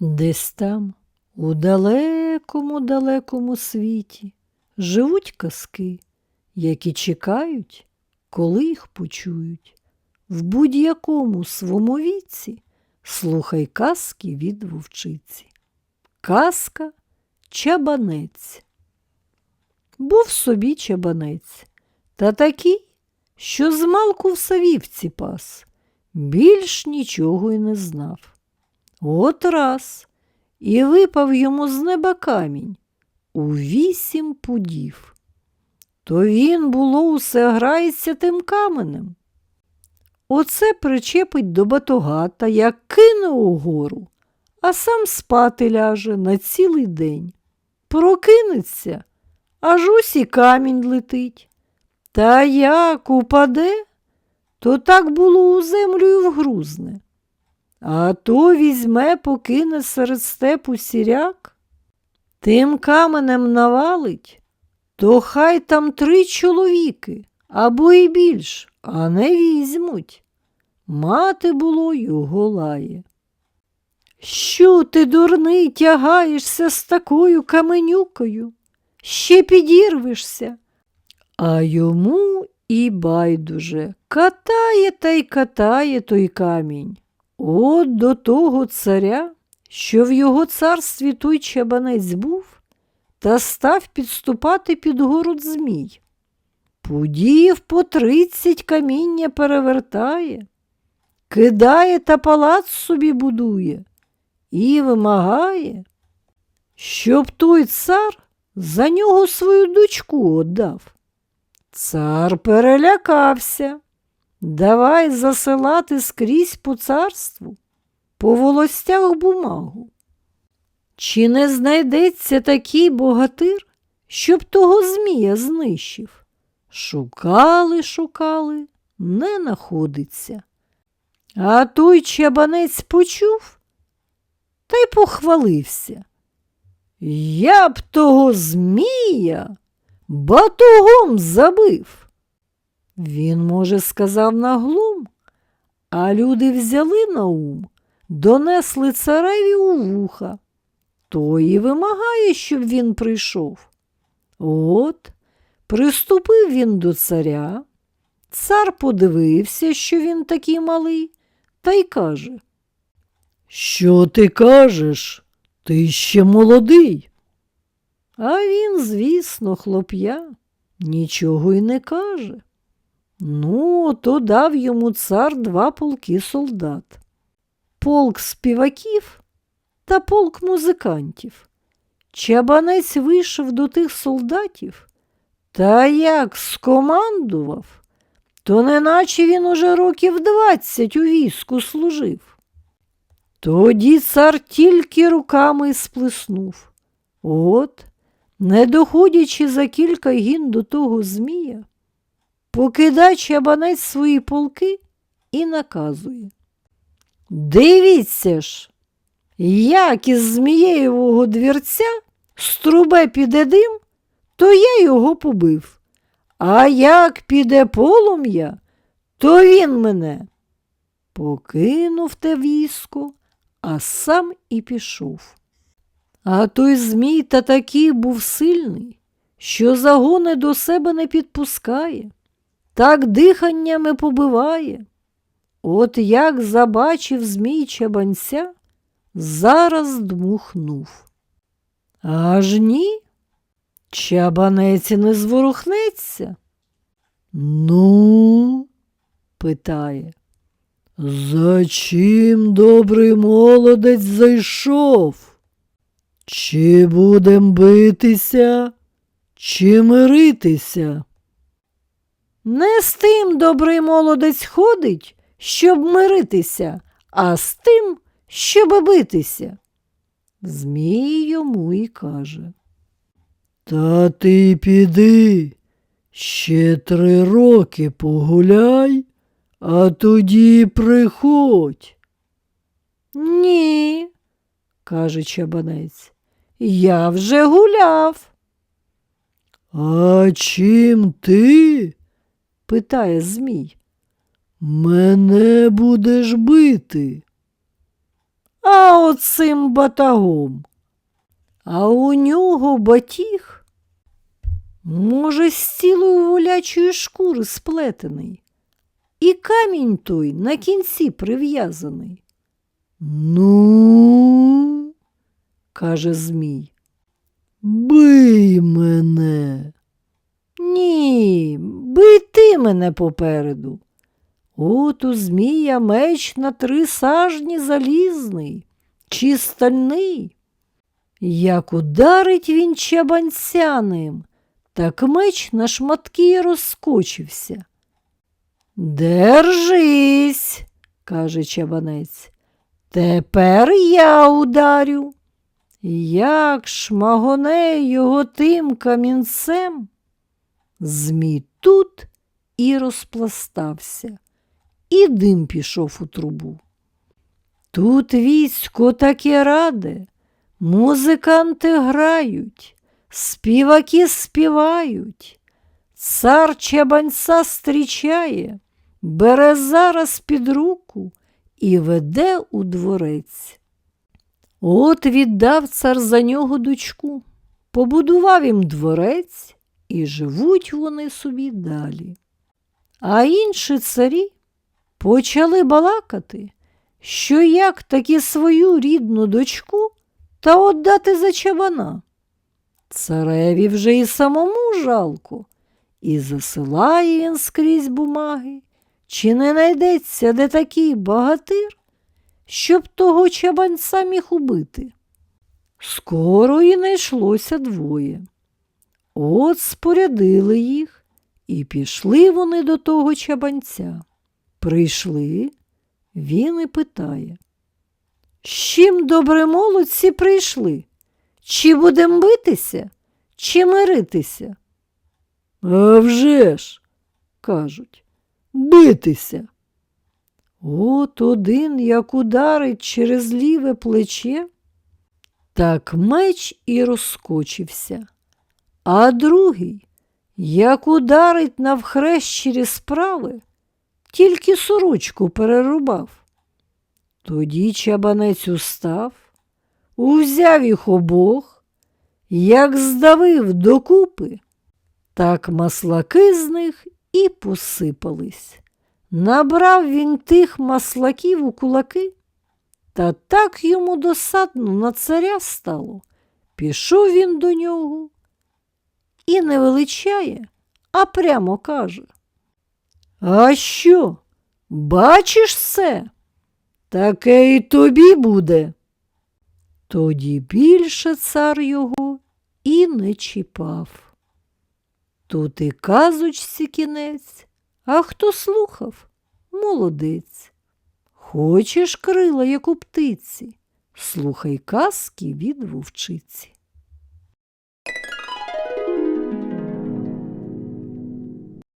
Десь там, у далекому далекому світі, живуть казки, які чекають, коли їх почують. В будь-якому свому віці слухай казки від вовчиці. Казка Чабанець. Був собі чабанець, та такий, що змалку в савівці пас, більш нічого й не знав. От раз і випав йому з неба камінь у вісім пудів. То він, було, усе грається тим каменем. Оце причепить до батога та як кине угору, а сам спати ляже на цілий день. Прокинеться, аж усі камінь летить. Та як упаде, то так було у землю й вгрузне. А то візьме, покине серед степу сіряк, тим каменем навалить, то хай там три чоловіки або й більш, а не візьмуть. Мати було його лає. Що ти, дурний, тягаєшся з такою каменюкою? Ще підірвешся. А йому і байдуже катає та й катає той камінь. От до того царя, що в його царстві той чабанець був, та став підступати під город змій. Пудів по тридцять каміння перевертає, кидає та палац собі будує і вимагає, щоб той цар за нього свою дочку отдав. Цар перелякався. Давай засилати скрізь по царству, по волостях бумагу. Чи не знайдеться такий богатир, щоб того змія знищив? Шукали, шукали, не находиться. А той чабанець почув та й похвалився. Я б того змія батогом забив. Він, може, сказав наглум, а люди взяли на ум, донесли цареві у вуха. То і вимагає, щоб він прийшов. От, приступив він до царя. Цар подивився, що він такий малий, та й каже. Що ти кажеш? Ти ще молодий. А він, звісно, хлоп'я, нічого й не каже. Ну, то дав йому цар два полки солдат. Полк співаків та полк музикантів. Чабанець вийшов до тих солдатів, та як скомандував, то неначе він уже років двадцять у війську служив. Тоді цар тільки руками сплеснув. От, не доходячи за кілька гін до того змія, покидає чабанець свої полки і наказує. Дивіться ж, як із Змієєвого двірця струбе піде дим, то я його побив. А як піде полум'я, то він мене. Покинув те військо, а сам і пішов. А той Змій та такий був сильний, що загони до себе не підпускає так диханнями побиває. От як забачив Змій чабанця, зараз дмухнув. Аж ні, чабанець не зворухнеться. Ну, питає, за чим добрий молодець зайшов? Чи будем битися, чи миритися? Не з тим добрий молодець ходить, щоб миритися, а з тим, щоб битися. Змій йому й каже. Та ти піди, ще три роки погуляй, а тоді приходь. Ні, каже чабанець, я вже гуляв. А чим ти? Питає Змій. Мене будеш бити. а оцим батагом. А у нього батіг, може, з цілої волячої шкури сплетений, і камінь той на кінці прив'язаний. Ну, каже Змій, бий мене. Ні, бий ти мене попереду. От у Змія меч на три сажні залізний, чи стальний. Як ударить він чабанцяним, так меч на шматки розскочився. Держись, каже чабанець. Тепер я ударю. Як шмагоне його тим камінцем, Змій тут і розпластався, і дим пішов у трубу. Тут військо таке раде, музиканти грають, співаки співають, цар чабанця стрічає, бере зараз під руку і веде у дворець. От віддав цар за нього дочку, побудував їм дворець, і живуть вони собі далі. А інші царі почали балакати, що як таки свою рідну дочку та отдати за чабана. Цареві вже і самому жалко, і засилає він скрізь бумаги, чи не найдеться де такий багатир, щоб того чабанця міг убити. Скоро і знайшлося двоє. От спорядили їх, і пішли вони до того чабанця. Прийшли, він і питає. З чим добре молодці прийшли? Чи будем битися, чи миритися? А вже ж, кажуть, битися. От один, як ударить через ліве плече, так меч і розскочився, а другий, як ударить навхрест через праве, тільки сорочку перерубав. Тоді чабанець устав, узяв їх обох, як здавив докупи, так маслаки з них і посипались. Набрав він тих маслаків у кулаки, та так йому досадно на царя стало. Пішов він до нього і не величає, а прямо каже. А що? Бачиш це? Таке і тобі буде. Тоді більше цар його і не чіпав. Тут і казочці кінець, а хто слухав, молодець. Хочеш крила, як у птиці, слухай казки від вовчиці.